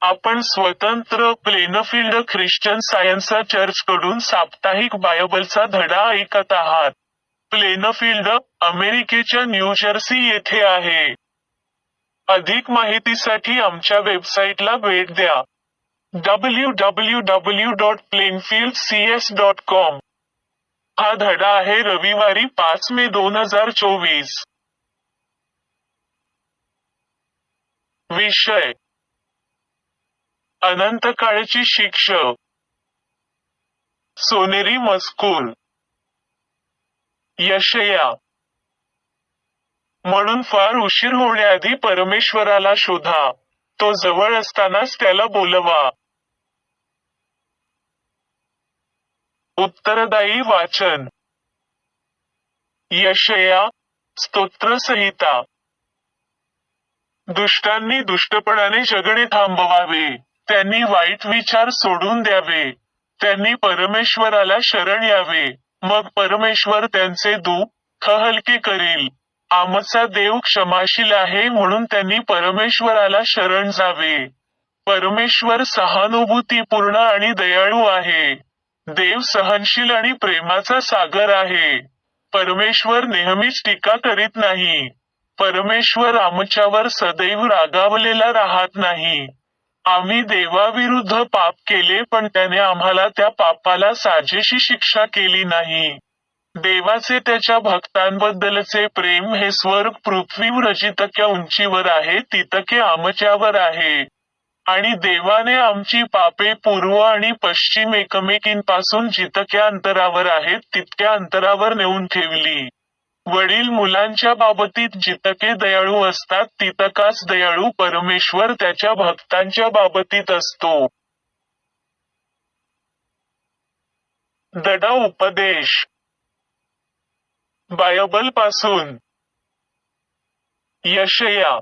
आपण स्वतंत्र Plainfield Christian science चर्चकडून साप्ताहिक बायबलचा धडा ऐकत आहात. प्लेनफील्ड अमेरिकेच्या न्यूजर्सी येथे आहे. अधिक माहितीसाठी आमच्या वेबसाईटला भेट द्या. W W W dot plainfield C S dot com हा धडा आहे रविवारी पाच मे दोन हजार चोवीस. विषय अनंत काळची शिक्ष सोनेरी मजकूर. यशया. म्हणून फार उशीर होण्याआधी परमेश्वराला शोधा. तो जवळ असतानाच त्याला बोलवा. उत्तरदायी वाचन. यशया स्तोत्रसंहिता दुष्टांनी दुष्टपणाने जगणे थांबवावे. त्यांनी वाईट विचार सोडून द्यावे. त्यांनी परमेश्वराला शरण यावे. मग परमेश्वर त्यांचे दुःख हलके करील. आमचा देव क्षमाशील आहे म्हणून त्यांनी परमेश्वराला शरण जावे. परमेश्वर सहानुभूतीपूर्ण आणि दयाळू आहे. देव सहनशील आणि प्रेमाचा सागर आहे. परमेश्वर नेहमीच टीका करीत नाही. परमेश्वर आमच्यावर सदैव रागावलेला राहत नाही. आम्ही देवाविरुद्ध पाप केले पण त्याने आम्हाला त्या पापाला साजेशी शिक्षा केली नाही. देवाचे त्याच्या भक्तांबद्दलचे प्रेम हे स्वर्ग पृथ्वीवर जितक्या उंचीवर आहे तितके आमच्यावर आहे. आणि देवाने आमची पापे पूर्व आणि पश्चिम एकमेकींपासून जितक्या अंतरावर आहेत तितक्या अंतरावर नेऊन ठेवली. वडील मुलांच्या बाबतीत जितके दयाळू असतात तितकाच दयाळू परमेश्वर त्याच्या भक्तांच्या बाबतीत असतो. दडा उपदेश. बायबलपासून. यशया.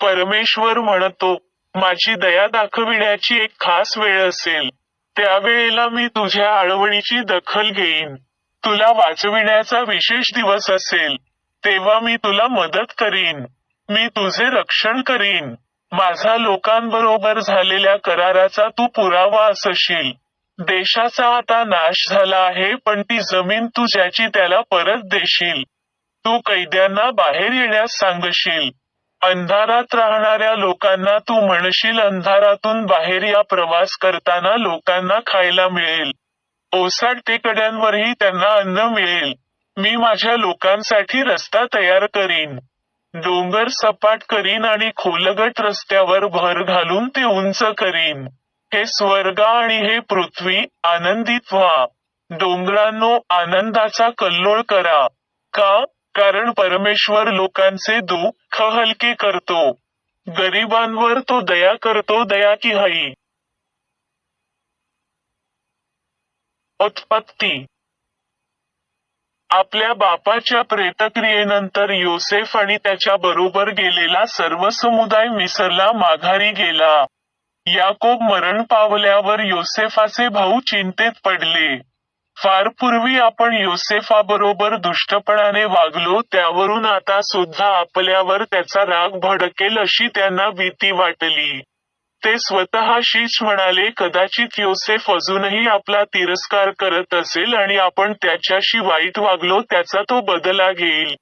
परमेश्वर म्हणतो माझी दया दाखविण्याची एक खास वेळ असेल. त्यावेळेला मी तुझ्या आळवणीची दखल घेईन. तुला वाचविण्याचा विशेष दिवस असेल तेव्हा मी तुला मदत करीन. मी तुझे रक्षण करीन. माझा लोकांबरोबर झालेल्या कराराचा तू पुरावा असशील. देशाचा आता नाश झाला आहे पण ती जमीन तू ज्याची त्याला परत देशील तू कैद्यांना बाहेर येण्यास सांगशील. अंधारात राहणाऱ्या लोकांना तू म्हणशील अंधारातून बाहेर या प्रवास करताना लोकांना खायला मिळेल. ओसाड टेकड्यांवरही त्यांना अन्न मिळेल. मी माझ्या लोकांसाठी रस्ता तयार करीन. डोंगर सपाट करीन आणि खोलगट रस्त्यावर भर घालून ते उंच करीन. हे स्वर्ग आणि हे पृथ्वी आनंदित व्हा. डोंगरांनो आनंदाचा कल्लोळ करा. का? कारण परमेश्वर लोकांचे दुःख हलके करतो. गरिबांवर तो दया करतो दया की हई. उत्पत्ती. आपल्या बापाच्या प्रेतक्रियेनंतर योसेफ आणि त्याच्या बरोबर गेलेला सर्व समुदाय मिसरला माघारी गेला. याकोब मरण पावल्यावर योसेफाचे भाऊ चिंतेत पडले. फार पूर्वी आपण योसेफाबरोबर दुष्टपणाने वागलो त्यावरून आता सुद्धा आपल्यावर त्याचा राग भडकेल अशी त्यांना भीती वाटली. ते स्वतःशीच म्हणाले कदाचित योसेफ अजूनही आपला तिरस्कार करत असेल आणि आपण त्याच्याशी वाईट वागलो त्याचा तो बदला घेईल.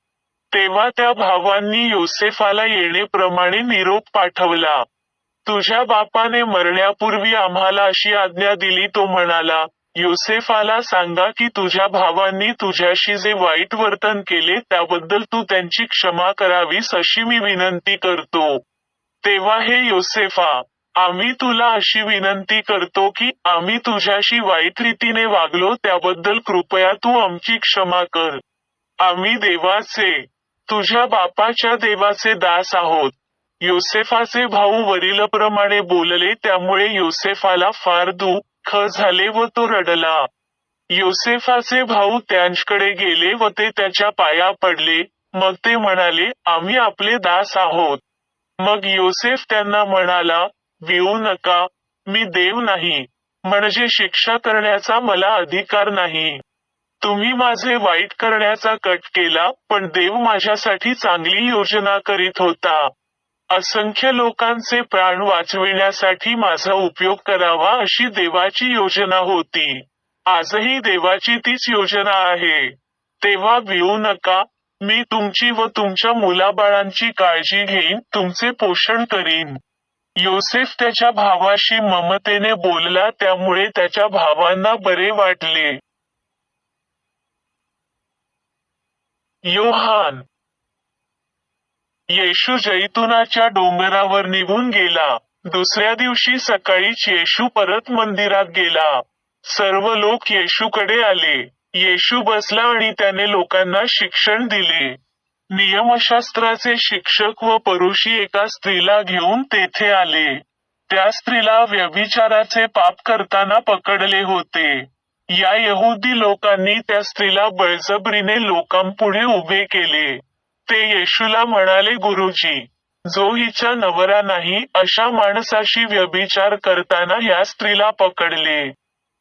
तेव्हा त्या भावांनी योसेफाला येणेप्रमाणे निरोप पाठवला. तुझ्या बापाने मरण्यापूर्वी आम्हाला अशी आज्ञा दिली तो म्हणाला. योसेफाला सांगा की तुझ्या भावांनी तुझ्याशी जे वाईट वर्तन केले त्याबद्दल तू त्यांची क्षमा करावीस अशी मी विनंती करतो. तेव्हा हे योसेफा आम्ही तुला अशी विनंती करतो की आम्ही तुझ्याशी वाईट रीतीने वागलो त्याबद्दल कृपया तू आमची क्षमा कर. आम्ही देवाचे तुझ्या बापाच्या देवाचे दास आहोत. योसेफाचे भाऊ वरीलप्रमाणे बोलले त्यामुळे योसेफाला फार दुःख झाले व तो रडला. योसेफाचे भाऊ त्यांच्याकडे गेले व ते त्याच्या पाया पडले. मग ते म्हणाले आम्ही आपले दास आहोत. मग योसेफ त्यांना म्हणाला भिवू नका. मी देव नाही. म्हणजे शिक्षा करण्याचा मला अधिकार नाही. तुम्ही माझे वाईट करण्याचा कट केला पण देव माझ्यासाठी चांगली योजना करीत होता. असंख्य लोकांचे प्राण वाचविण्यासाठी माझा उपयोग करावा अशी देवाची योजना होती. आजही देवाची तीच योजना आहे. तेव्हा भिवू नका. मी तुमची व तुमच्या मुलाबाळांची काळजी घेईन तुमचे पोषण करीन. योसेफ त्याच्या भावाशी ममतेने बोलला त्यामुळे त्याच्या भावांना बरे वाटले. योहान. येशू जैतुनाच्या डोंगरावर निघून गेला. दुसऱ्या दिवशी सकाळीच येशू परत मंदिरात गेला. सर्व लोक येशूकडे आले. येशू बसला आणि त्याने लोकांना शिक्षण दिले. नियमशास्त्राचे शिक्षक व परुषी एका स्त्रीला घेऊन तेथे आले. त्या स्त्रीला व्यभिचाराचे पाप करताना पकडले होते. या यहुदी लोकांनी त्या स्त्रीला बळजबरीने लोकांपुढे उभे केले. ते येशूला म्हणाले गुरुजी जो हिचा नवरा नाही अशा माणसाशी व्यभिचार करताना या स्त्रीला पकडले.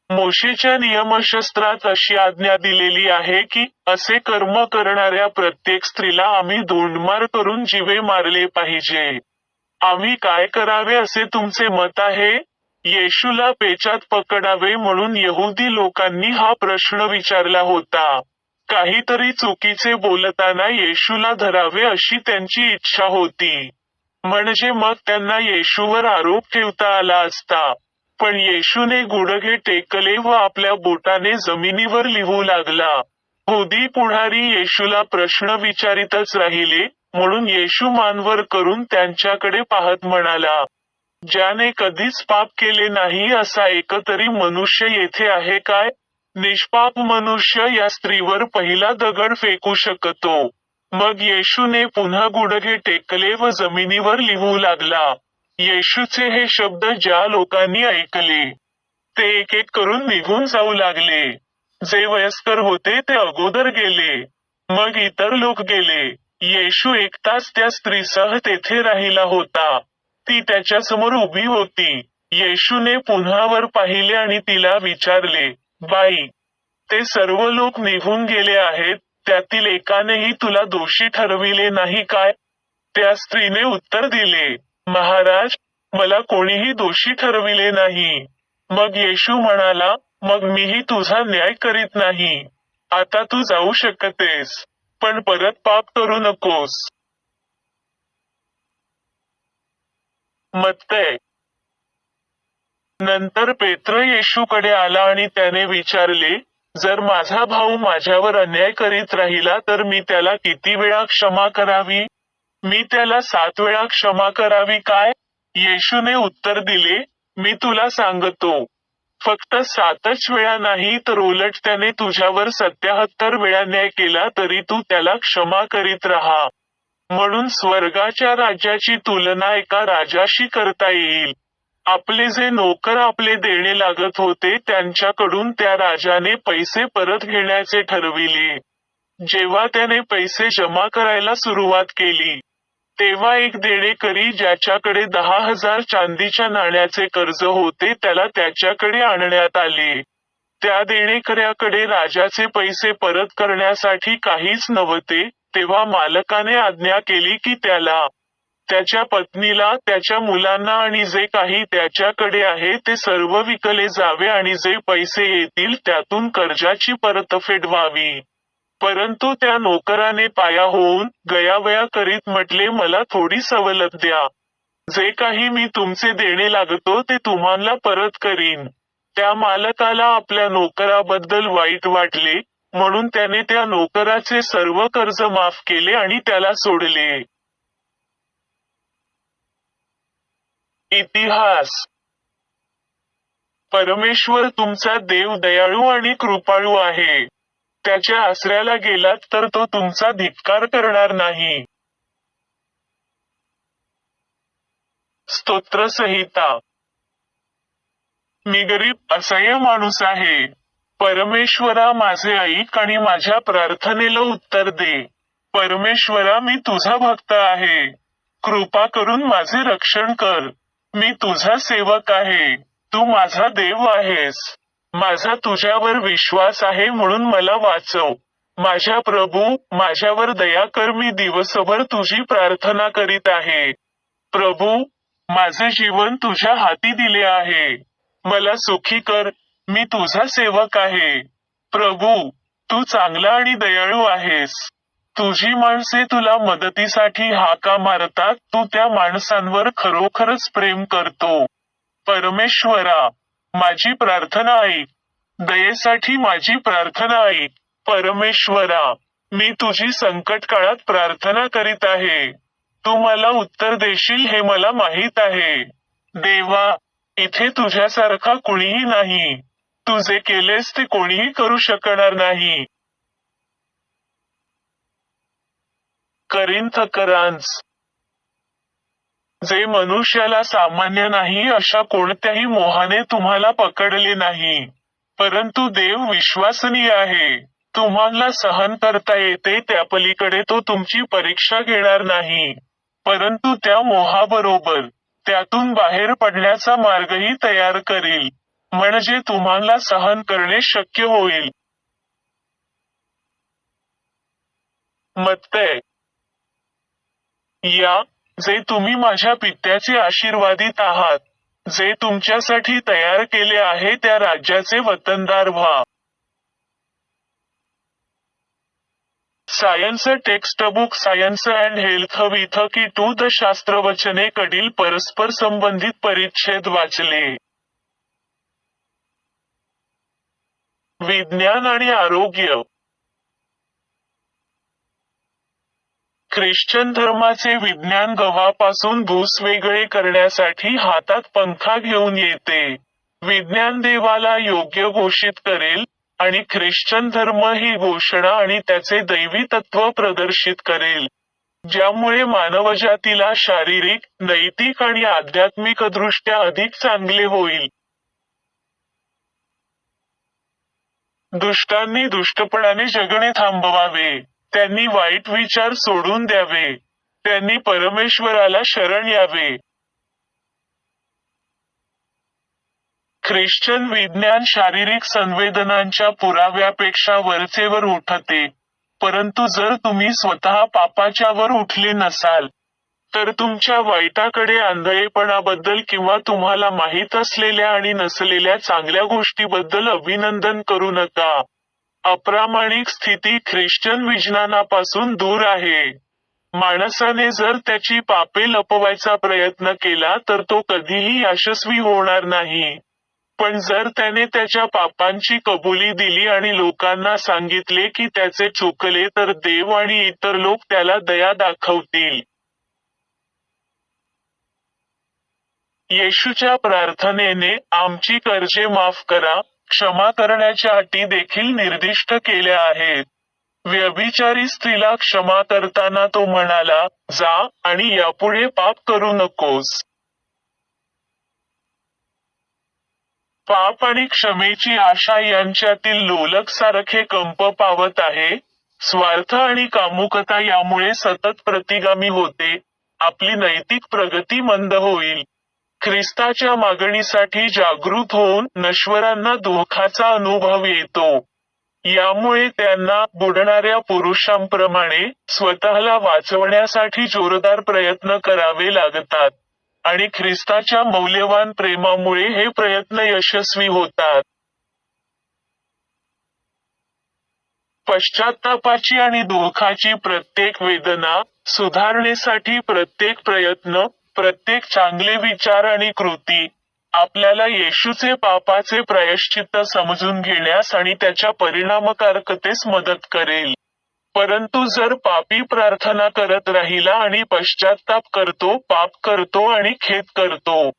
मोशेच्या नियमशास्त्रात अशी आज्ञा दिलेली आहे की असे कर्म करणाऱ्या प्रत्येक स्त्रीला आम्ही धोंडमार करून जीवे मारले पाहिजे. आम्ही काय करावे असे तुमचे मत आहे? येशूला पेचात पकडावे म्हणून यहुदी लोकांनी हा प्रश्न विचारला होता. काहीतरी चुकीचे बोलताना येशूला धरावे अशी त्यांची इच्छा होती. म्हणजे मग त्यांना येशूवर आरोप ठेवता आला असता. पण येशूने गुडघे टेकले व आपल्या बोटाने जमिनीवर लिहू लागला. होदी पुढारी येशूला प्रश्न विचारितच राहिले म्हणून येशू मानवर करून त्यांच्याकडे पाहत म्हणाला ज्याने कधीच पाप केले नाही असा एकतरी मनुष्य येथे आहे काय? निष्पाप मनुष्य या स्त्रीवर पहिला दगड फेकू शकतो. मग येशूने पुन्हा गुडघे टेकले व जमिनीवर लिहू लागला. येशूचे हे शब्द ज्या लोकांनी ऐकले ते एक एक करून निघून जाऊ लागले. जे वयस्कर होते ते अगोदर गेले मग इतर लोक गेले. येशू एकटाच त्या स्त्रीसह तेथे राहिला होता. ती त्याच्यासमोर उभी होती. येशूने पुन्हा वर पाहिले आणि तिला विचारले बाई ते सर्व लोक निघून गेले आहेत त्यातील एकानेही तुला दोषी ठरविले नाही काय? त्या स्त्रीने उत्तर दिले महाराज मला कोणीही दोषी ठरविले नाही. मग येशू म्हणाला मग मीही तुझा न्याय करीत नाही. आता तू जाऊ शकतेस पण परत पाप करू नकोस. मत्तय नंतर पेत्र येशूकडे आला आणि त्याने विचारले जर माझा भाऊ माझ्यावर अन्याय करीत राहिला तर मी त्याला किती वेळा क्षमा करावी? मी त्याला सात वेळा क्षमा करावी काय? येशूने उत्तर दिले मी तुला सांगतो. फक्त सातच वेळा नाही तर उलट त्याने तुझ्यावर सत्याहत्तर वेळा न्याय केला तरी तू त्याला क्षमा करीत राहा. म्हणून स्वर्गाच्या राज्याची तुलना एका राजाशी करता येईल. आपले जे नोकर आपले देणे लागत होते त्यांच्याकडून त्या राजाने पैसे परत घेण्याचे ठरविले. जेव्हा त्याने पैसे जमा करायला सुरुवात केली तेव्हा एक देणेकरी ज्याच्याकडे दहा हजार चांदीच्या नाण्याचे कर्ज होते त्याला त्याच्याकडे आणण्यात आले. त्या देणेकऱ्याकडे राजाचे पैसे परत करण्यासाठी काहीच नव्हते तेव्हा मालकाने आज्ञा केली की त्याला त्याच्या पत्नीला त्याच्या मुलांना आणि जे काही त्याच्याकडे आहे ते सर्व विकले जावे आणि जे पैसे येतील त्यातून कर्जाची परतफेड व्हावी. परंतु त्या नोकराने पाया होऊन गयावया करीत म्हटले मला थोडी सवलत द्या. जे काही मी तुमचे देणे लागतो ते तुम्हाला परत करीन. त्या मालकाला आपल्या नोकराबद्दल वाईट वाटले म्हणून त्याने त्या नोकराचे सर्व कर्ज माफ केले आणि त्याला सोडले. इतिहास. परमेश्वर तुमचा देव दयाळू आणि कृपाळू आहे. त्याच्या आसऱ्याला गेलात तर तो तुमचा धिक्कार करणार नाही. स्तोत्र संहिता मी गरीब असह्य माणूस आहे. परमेश्वरा माझे ऐक आणि माझ्या प्रार्थनेला उत्तर दे. परमेश्वरा मी तुझा भक्त आहे. कृपा करून माझे रक्षण कर. मी तुझा सेवक आहे. तू माझा देव आहेस. माझा तुझ्यावर विश्वास आहे म्हणून मला वाचव. माझ्या प्रभू माझ्यावर दया कर मी दिवसभर तुझी प्रार्थना करीत आहे. प्रभू माझे जीवन तुझ्या हाती दिले आहे. मला सुखी कर मी तुझा सेवक आहे. प्रभू तू चांगला आणि दयाळू आहेस. तुझी माणसे तुला मदतीसाठी हाका मारतात तू त्या माणसांवर खरोखरच प्रेम करतो. परमेश्वरा माझी प्रार्थना ऐक दयेसाठी माझी प्रार्थना ऐक परमेश्वरा मी तुझी संकट काळात प्रार्थना करीत आहे. तू मला उत्तर देशील हे मला माहीत आहे. देवा इथे तुझ्यासारखा कुणीही नाही. तुझे केलेस ते कोणीही करू शकणार नाही. करीन थकरांस जे मनुष्याला सामान्य नाही अशा कोणत्याही मोहाने तुम्हाला पकडले नाही. परंतु देव विश्वासनीय आहे. तुम्हाला सहन करता येते त्या पलीकडे तो तुमची परीक्षा घेणार नाही. परंतु त्या मोहाबरोबर त्यातून बाहेर पडण्याचा मार्गही तयार करील. म्हणजे तुम्हाला सहन करणे शक्य होईल. मत्तय या जे तुम्ही माझ्या पित्याचे आशीर्वादित आहात जे तुमच्यासाठी तयार केले आहे त्या राज्याचे वतनदार व्हा. Science text book science and health with key to the शास्त्रवचने कडील परस्पर संबंधित परिच्छेद वाचले. विज्ञान आणि आरोग्य. ख्रिश्चन धर्माचे विज्ञान गव्हापासून भूस वेगळे करण्यासाठी हातात पंखा घेऊन येते. विज्ञान देवाला योग्य घोषित करेल आणि ख्रिश्चन धर्म ही घोषणा आणि त्याचे दैवी तत्व प्रदर्शित करेल. ज्यामुळे मानवजातीला शारीरिक नैतिक आणि आध्यात्मिक दृष्ट्या अधिक चांगले होईल. दुष्टांनी दुष्टपणाने जगणे थांबवावे. त्यांनी वाईट विचार सोडून द्यावे. त्यांनी परमेश्वराला शरण यावे. ख्रिश्चन विज्ञान शारीरिक संवेदनांच्या पुराव्यापेक्षा वरचेवर उठते. परंतु जर तुम्ही स्वतः पापाच्या वर उठले नसाल तर तुमच्या वाईटाकडे आंधळेपणाबद्दल किंवा तुम्हाला माहीत असलेल्या आणि नसलेल्या चांगल्या गोष्टीबद्दल अभिनंदन करू नका. अप्रामाणिक स्थिती ख्रिश्चन विज्ञानापासून दूर आहे. माणसाने जर त्याची पापे लपवायचा प्रयत्न केला तर तो कधीही यशस्वी होणार नाही. पण जर त्याने त्याच्या पापांची कबुली दिली आणि लोकांना सांगितले की त्याचे चुकले तर देव आणि इतर लोक त्याला दया दाखवतील. येशूच्या प्रार्थनेने आमची कर्जे माफ करा क्षमा करण्याच्या अटी देखील निर्दिष्ट केल्या आहेत. व्यभिचारी स्त्रीला क्षमा करताना तो म्हणाला जा आणि यापुढे पाप करू नकोस. पाप आणि क्षमेची आशा यांच्यातील लोलक सारखे कंप पावत आहे. स्वार्थ आणि कामुकता यामुळे सतत प्रतिगामी होते. आपली नैतिक प्रगती मंद होईल. ख्रिस्ताच्या मागणीसाठी जागृत होऊन नश्वरांना दुःखाचा अनुभव येतो. यामुळे त्यांना बुडणाऱ्या पुरुषांप्रमाणे स्वतःला वाचवण्यासाठी जोरदार प्रयत्न करावे लागतात आणि ख्रिस्ताच्या मौल्यवान प्रेमामुळे हे प्रयत्न यशस्वी होतात. पश्चात्तापाची आणि दुःखाची प्रत्येक वेदना सुधारणेसाठी प्रत्येक प्रयत्न प्रत्येक चांगले विचार आणि कृती आपल्याला येशूचे पापाचे प्रायश्चित्त समजून घेण्यास आणि त्याच्या परिणामकारकतेस मदत करेल. परंतु जर पापी प्रार्थना करत राहिला आणि पश्चाताप करतो पाप करतो आणि खेद करतो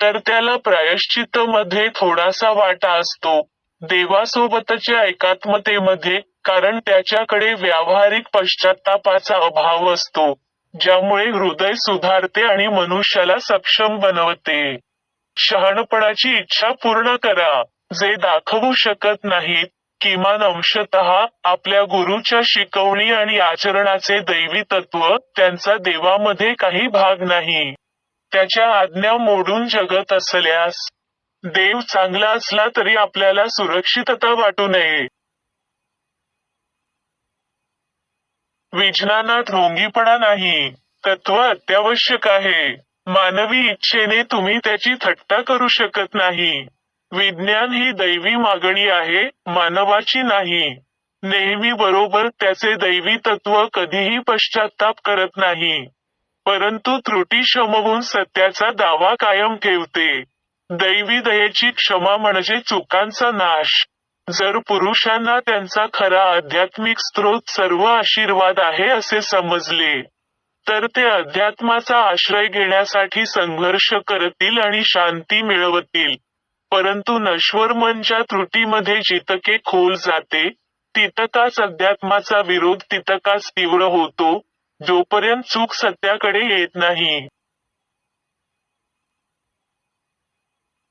तर त्याला प्रायश्चित्त मध्ये थोडासा वाटा असतो. देवासोबतच्या एकात्मतेमध्ये कारण त्याच्याकडे व्यावहारिक पश्चातापाचा अभाव असतो. ज्यामुळे हृदय सुधारते आणि मनुष्याला सक्षम बनवते. शहाणपणाची इच्छा पूर्ण करा. जे दाखवू शकत नाहीत किमान अंशत आपल्या गुरुच्या शिकवणी आणि आचरणाचे दैवी तत्व त्यांचा देवामध्ये काही भाग नाही. त्याच्या आज्ञा मोडून जगत असल्यास देव चांगला असला तरी आपल्याला सुरक्षितता वाटू नये. विज्ञानात ढोंगीपणा नाही. तत्व अत्यावश्यक आहे. मानवी इच्छेने तुम्ही त्याची थट्टा करू शकत नाही. विज्ञान ही दैवी मागणी आहे मानवाची नाही. नेहमी बरोबर त्याचे दैवी तत्व कधीही पश्चाताप करत नाही. परंतु त्रुटी शमवून सत्याचा दावा कायम ठेवते. दैवी दयेची क्षमा म्हणजे चुकांचा नाश. जर पुरुषांना त्यांचा खरा आध्यात्मिक स्रोत सर्व आशीर्वाद आहे असे समजले तर ते अध्यात्माचा आश्रय घेण्यासाठी संघर्ष करतील आणि शांती मिळवतील. परंतु नश्वर मनच्या त्रुटीमध्ये जितके खोल जाते तितकाच अध्यात्माचा विरोध तितकाच तीव्र होतो जोपर्यंत चूक सत्याकडे येत नाही.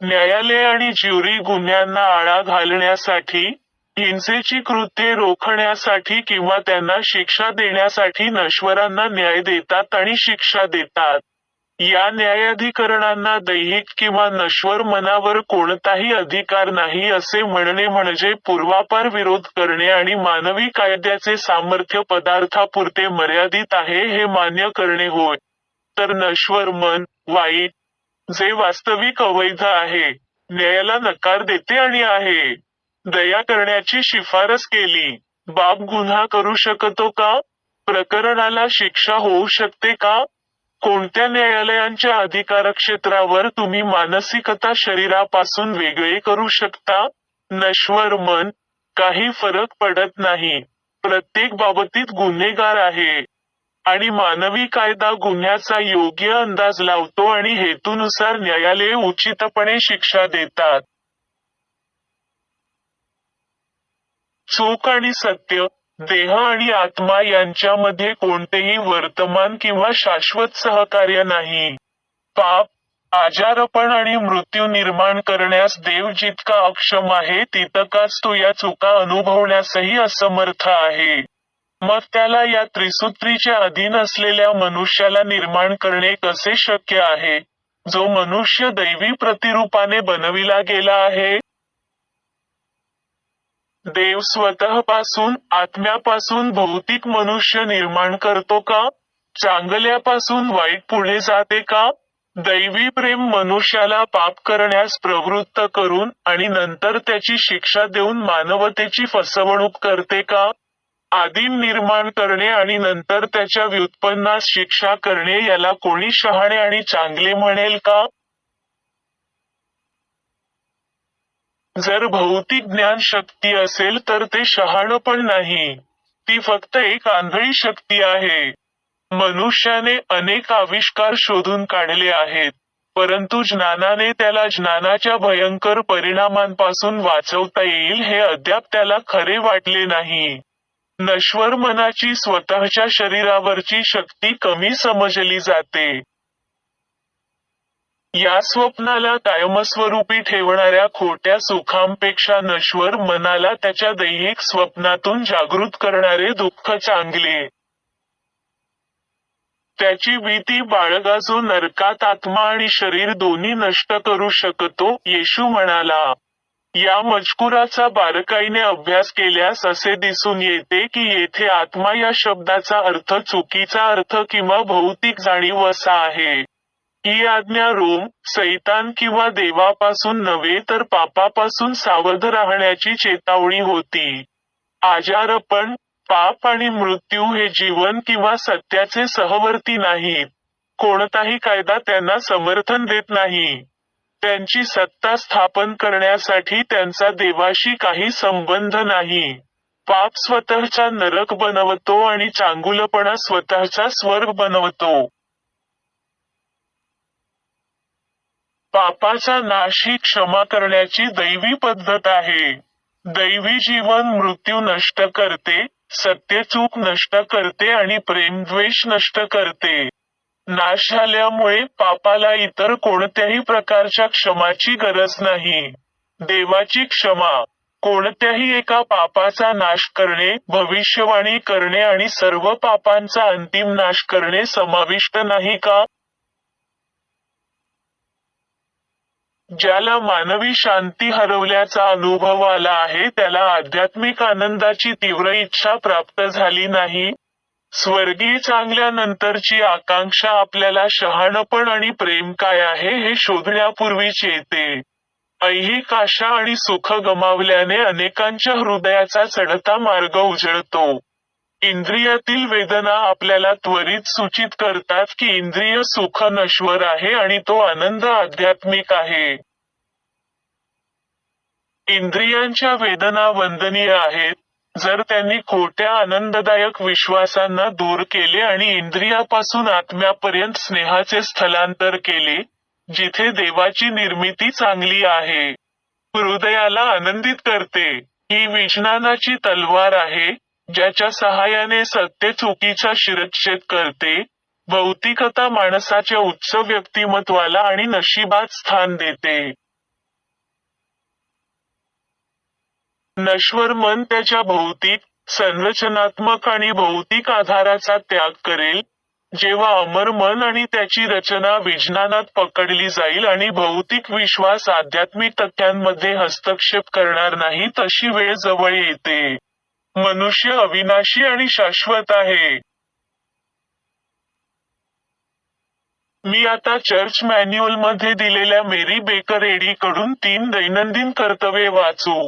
न्यायालय आणि ज्युरी गुन्ह्यांना आळा घालण्यासाठी हिंसेची कृत्ये रोखण्यासाठी किंवा त्यांना शिक्षा देण्यासाठी नश्वरांना न्याय देतात आणि शिक्षा देतात. या न्यायाधिकरणांना दैहिक किंवा नश्वर मनावर कोणताही अधिकार नाही असे म्हणणे म्हणजे पूर्वापार विरोध करणे आणि मानवी कायद्याचे सामर्थ्य पदार्थापुरते मर्यादित आहे हे मान्य करणे होय. तर नश्वर मन वाईट जे वास्तविक अवैध आहे न्यायाला नकार देते आणि आहे. दया करण्याची शिफारस केली. बाप गुन्हा करू शकतो का? प्रकरणाला शिक्षा होऊ शकते का? कोणत्या न्यायालयांच्या अधिकार क्षेत्रावर तुम्ही मानसिकता शरीरापासून वेगळे करू शकता? नश्वर मन काही फरक पडत नाही. प्रत्येक बाबतीत गुन्हेगार आहे. आणि मानवी कायदा गुन्ह्याचा योग्य अंदाज लावतो आणि हेतूनुसार न्यायालये उचितपणे शिक्षा देतात. चूक आणि सत्य देह आणि आत्मा यांच्यामध्ये कोणतेही वर्तमान किंवा शाश्वत सहकार्य नाही. पाप आजारपण आणि मृत्यू निर्माण करण्यास देव जितका अक्षम आहे तितकाच तो या चुका अनुभवण्यासही असमर्थ आहे. मग त्याला या त्रिसूत्रीच्या अधीन असलेल्या मनुष्याला निर्माण करणे कसे शक्य आहे? जो मनुष्य दैवी प्रतिरूपाने बनविला गेला आहे. देव स्वतःपासून आत्म्यापासून भौतिक मनुष्य निर्माण करतो का? चांगल्यापासून वाईट पुढे जाते का? दैवी प्रेम मनुष्याला पाप करण्यास प्रवृत्त करून आणि नंतर त्याची शिक्षा देऊन मानवतेची फसवणूक करते का? आदिम निर्माण करणे आणि नंतर त्याच्या व्युत्पन्नास शिक्षा करणे याला कोणी शहाणे आणि चांगले म्हणेल का? जर भौतिक ज्ञान शक्ती असेल तर ते शहाणं पण नाही. ती फक्त एक आंधळी शक्ती आहे. मनुष्याने अनेक आविष्कार शोधून काढले आहेत परंतु ज्ञानाने त्याला ज्ञानाच्या भयंकर परिणामांपासून वाचवता येईल हे अद्याप त्याला खरे वाटले नाही. नश्वर मनाची स्वतःच्या शरीरावरची शक्ती कमी समजली जाते. या स्वप्नाला कायमस्वरूपी ठेवणाऱ्या खोट्या सुखांपेक्षा नश्वर मनाला त्याच्या दैहिक स्वप्नातून जागृत करणारे दुःख चांगले. त्याची भीती बाळगा जो नरकात आत्मा आणि शरीर दोन्ही नष्ट करू शकतो येशू म्हणाला. या मजकुराचा बारकाईने अभ्यास केल्यास असे दिसून येते की येथे आत्मा या शब्दाचा अर्थ चुकीचा अर्थ किंवा भौतिक जाणीव असा आहे. ही आज्ञा रोम सैतान किंवा देवापासून नव्हे तर पापापासून सावध राहण्याची चेतावणी होती. आजारपण पाप आणि मृत्यू हे जीवन किंवा सत्याचे सहवर्ती नाहीत. कोणताही कायदा त्यांना समर्थन देत नाही. त्यांची सत्ता स्थापन करण्यासाठी त्यांचा देवाशी काही संबंध नाही. पाप स्वतःचा नरक बनवतो आणि चांगुलपणा स्वतःचा स्वर्ग बनवतो. पापाचा नाश ही क्षमा करण्याची दैवी पद्धत आहे. दैवी जीवन मृत्यू नष्ट करते सत्य चूक नष्ट करते आणि प्रेमद्वेष नष्ट करते. नाश झाल्यामुळे पापाला इतर कोणत्याही प्रकारच्या क्षमाची गरज नाही. देवाची क्षमा कोणत्याही एका पापाचा नाश करणे भविष्यवाणी करणे आणि सर्व पापांचा अंतिम नाश करणे समाविष्ट नाही का? ज्याला मानवी शांती हरवल्याचा अनुभव आला आहे त्याला आध्यात्मिक आनंदाची तीव्र इच्छा प्राप्त झाली नाही. स्वर्गीय चांगल्यानंतरची आकांक्षा आपल्याला शहाणपण आणि प्रेम काय आहे हे शोधण्यापूर्वीच येते. ऐहिक आशा आणि सुख गमावल्याने अनेकांच्या हृदयाचा चढता मार्ग उजळतो. इंद्रियातील वेदना आपल्याला त्वरित सूचित करतात की इंद्रिय सुख नश्वर आहे आणि तो आनंद आध्यात्मिक आहे. इंद्रियांच्या वेदना वंदनीय आहेत जर त्यांनी खोट्या आनंददायक विश्वासांना दूर केले आणि इंद्रियापासून आत्म्यापर्यंत स्नेहाचे स्थलांतर केले जिथे देवाची निर्मिती चांगली आहे हृदयाला आनंदित करते ही विज्ञानाची तलवार आहे ज्याच्या सहाय्याने सत्य चुकीचा शिरच्छेद करते भौतिकता माणसाच्या उच्च व्यक्तिमत्वाला आणि नशिबात स्थान देते. नश्वर मन त्याच्या भौतिक संरचनात्मक आणि भौतिक आधाराचा त्याग करेल. जेव्हा अमर मन आणि त्याची रचना विज्ञानात पकडली जाईल आणि भौतिक विश्वास आध्यात्मिक तथ्यांमध्ये हस्तक्षेप करणार नाही तशी वेळ जवळ येते. मनुष्य अविनाशी आणि शाश्वत आहे. मी आता चर्च मॅन्युअलमध्ये दिलेल्या मेरी बेकर एडी कडून तीन दैनंदिन कर्तव्ये वाचू.